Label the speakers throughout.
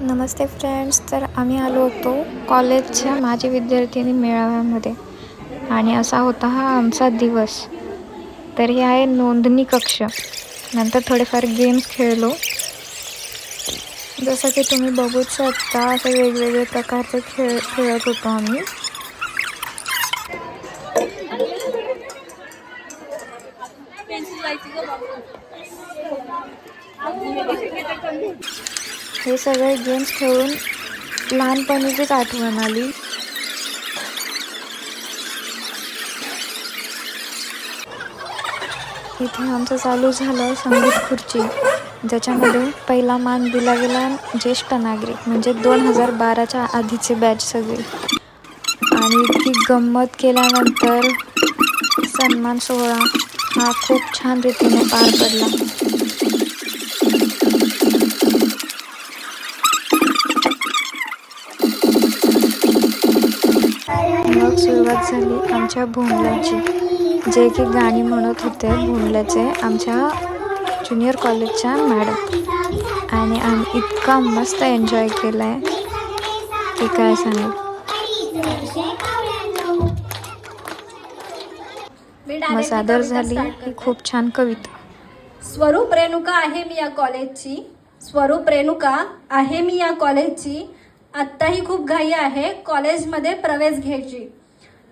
Speaker 1: नमस्ते friends तर आम्ही आलो होतो कॉलेजच्या माझी विद्यार्थिनी मेळाव्यामध्ये. आणि असा होता हा आमचा दिवस. तर हे आहे नोंदणी कक्ष. नंतर थोडेफार गेम्स खेळलो. जसं की तुम्ही बघूच शकता असे वेगवेगळे प्रकारचे खेळ खेळत होतो आम्ही. हे सगळे गेम्स खेळून लहानपणीचीच आठवण आली. इथे आमचं चालू झालं संगीत खुर्ची. ज्याच्यामध्ये पहिला मान दिला गेला ज्येष्ठ नागरिक म्हणजे दोन हजार बाराच्या आधीचे बॅच सगळे. आणि ती गंमत केल्यानंतर सन्मान सोहळा हा खूप छान रीतीने पार पडला. सुरुवात झाली आमच्या भोंडल्याची जे की गाणी म्हणत होते भोंडल्याचे आमच्या ज्युनियर कॉलेजच्या मॅडम आणि आम्ही इतका मस्त एन्जॉय केला आहे की काय सांगू? मग सादर झाली ही खूप छान कविता.
Speaker 2: स्वरूप रेणुका आहे मी या कॉलेजची स्वरूप रेणुका आहे मी या कॉलेजची आत्ताही खूप घाई आहे. कॉलेजमध्ये प्रवेश घ्यायची.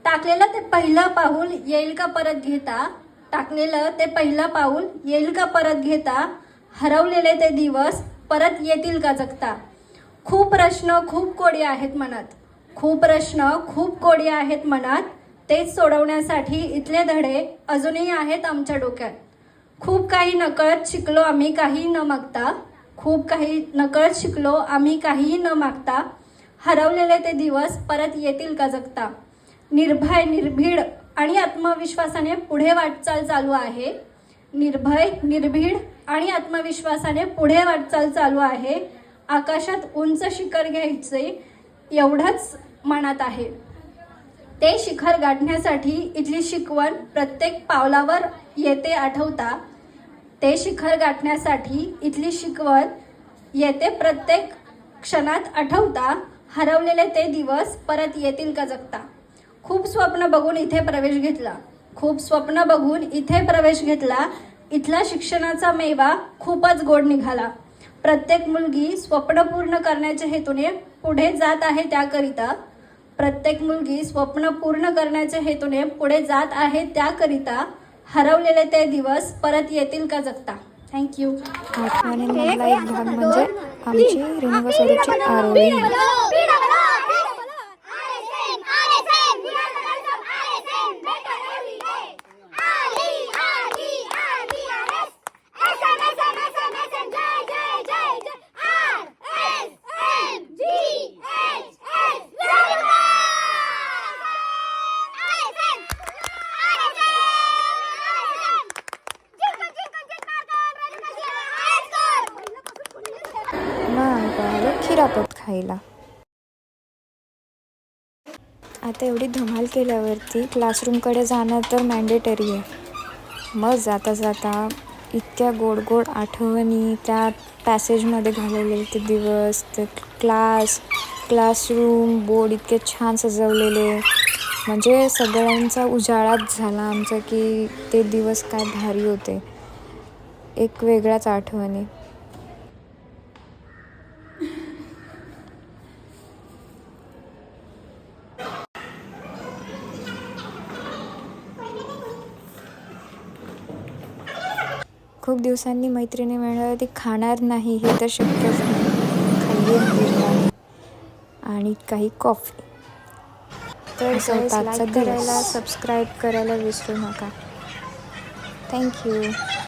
Speaker 2: टाकलेलं ते पहिलं पाऊल येईल का परत घेता? टाकलेलं ते पहिलं पाऊल येईल का परत घेता? हरवलेले ते दिवस परत येतील का जगता? खूप प्रश्न खूप कोडी आहेत मनात. खूप प्रश्न खूप कोडी आहेत मनात. तेच सोडवण्यासाठी इथले धडे अजूनही आहेत आमच्या डोक्यात. खूप काही नकळत शिकलो आम्ही काही न मागता. खूप काही नकळत शिकलो आम्ही काहीही न मागता. हरवलेले ते दिवस परत येतील का जगता? निर्भय निर्भीड आणि आत्मविश्वासाने पुढे वाटचाल चालू आहे. निर्भय निर्भीड आणि आत्मविश्वासाने पुढे वाटचाल चालू आहे. आकाशात उंच शिखर घ्यायचे एवढंच मनात आहे. ते शिखर गाठण्यासाठी इथली शिकवण प्रत्येक पावलावर येते आठवता. ते शिखर गाठण्यासाठी इथली शिकवण येते प्रत्येक क्षणात आठवता. हरवलेले ते दिवस परत येतील का जगता? खूप स्वप्न बघून इथे प्रवेश घेतला. खूप स्वप्न बघून इथे प्रवेश घेतला. इथला शिक्षणाचा मेवा खूपच गोड निघाला. प्रत्येक मुलगी स्वप्न पूर्ण करण्याच्या हेतूने पुढे जात आहे त्याकरिता. प्रत्येक मुलगी स्वप्न पूर्ण करण्याच्या हेतूने पुढे जात आहे त्याकरिता. हरवलेले ते दिवस परत येतील का जगता? थँक्यू
Speaker 1: एक भाग म्हणजे आमची आलो खायला. आता एवढी धमाल केल्यावरती क्लासरूमकडे जाणं तर मॅन्डेटरी आहे. मग जाता जाता इतक्या गोड गोड आठवणी त्या पॅसेजमध्ये घालवलेले ते दिवस ते क्लास क्लासरूम बोर्ड इतके छान सजवलेले. म्हणजे सगळ्यांचा उजाळाच झाला आमचा की ते दिवस काय भारी होते. एक वेगळ्याच आठवणी. खूप दिवसांनी मैत्रिणी मिळाल्या ती खाणार नाही हे तर शक्यच नाही. खाल्ली आणि काही कॉफी. तर स्वतःचा करायला सबस्क्राईब करायला विसरू नका. थँक्यू